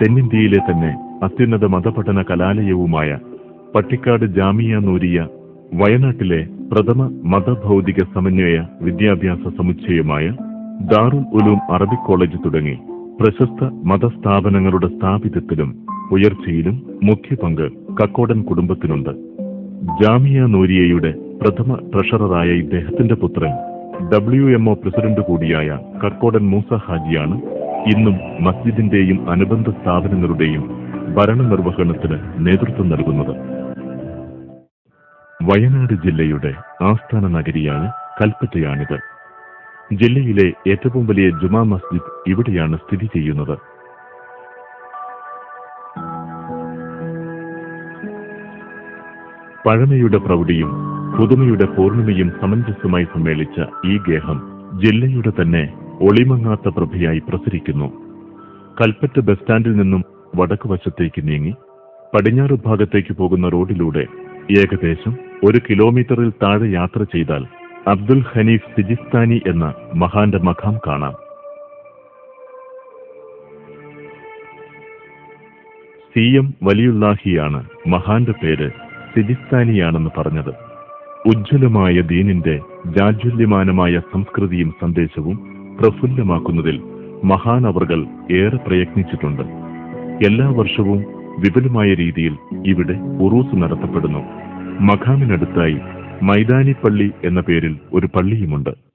തെന്നിന്ത്യയിലെ തന്നെ അത്യുന്നത മതപഠന കലാലയവുമായ പട്ടിക്കാട് ജാമിയ നൂരിയ വയനാട്ടിലെ പ്രഥമ മതഭൗതിക സമന്വയ വിദ്യാഭ്യാസ സമുച്ചയമായ ദാറുൽ ഉലൂം അറബിക് കോളേജ് തുടങ്ങി പ്രശസ്ത മതസ്ഥാപനങ്ങളുടെ സ്ഥാപിതത്തിലും ഉയർച്ചയിലും മുഖ്യ പങ്ക് കക്കോടൻ കുടുംബത്തിനുണ്ട്. ജാമിയ നൂരിയയുടെ പ്രഥമ ട്രഷററായ ഇദ്ദേഹത്തിന്റെ പുത്രൻ ഡബ്ല്യു എംഒ പ്രസിഡന്റ് കൂടിയായ കക്കോടൻ മൂസ ഹാജിയാണ് ഇന്നും മസ്ജിദിന്റെയും അനുബന്ധ സ്ഥാപനങ്ങളുടെയും ഭരണനിർവഹണത്തിന് നേതൃത്വം നൽകുന്നത്. വയനാട് ജില്ലയുടെ ആസ്ഥാന നഗരിയാണ് കൽപ്പറ്റയാണിത്. ജില്ലയിലെ ഏറ്റവും വലിയ ജുമാ മസ്ജിദ് ഇവിടെയാണ് സ്ഥിതി ചെയ്യുന്നത്. പഴമയുടെ പ്രൗഢിയും പുതുമയുടെ പൂർണിമയും സമഞ്ജസമായി സമ്മേളിച്ച ഈ ഗേഹം ജില്ലയുടെ തന്നെ ഒളിമങ്ങാത്ത പ്രഭയായി പ്രസരിക്കുന്നു. കൽപ്പറ്റ ബസ് സ്റ്റാൻഡിൽ നിന്നും വടക്ക് വശത്തേക്ക് നീങ്ങി പടിഞ്ഞാറ് ഭാഗത്തേക്ക് പോകുന്ന റോഡിലൂടെ ഏകദേശം ഒരു കിലോമീറ്ററിൽ താഴെ യാത്ര ചെയ്താൽ അബ്ദുൽ ഹനീഫ് സിജിസ്ഥാനി എന്ന മഹാന്റെ മഖാം കാണാം. സി എം വലിയുല്ലാഹിയാണ് മഹാന്റെ പേര് സിജിസ്ഥാനിയാണെന്ന് പറഞ്ഞത്. ഉജ്ജ്വലമായ ദീനിന്റെ ജാജ്വല്യമാനമായ സംസ്കൃതിയും സന്ദേശവും പ്രഫുല്ലമാക്കുന്നതിൽ മഹാനവറുകൾ ഏറെ പ്രയത്നിച്ചിട്ടുണ്ട്. എല്ലാ വർഷവും വിപുലമായ രീതിയിൽ ഇവിടെ ഉറൂസ് നടത്തപ്പെടുന്നു. മഖാമിനടുത്തായി മൈതാനിപ്പള്ളി എന്ന പേരിൽ ഒരു പള്ളിയുമുണ്ട്.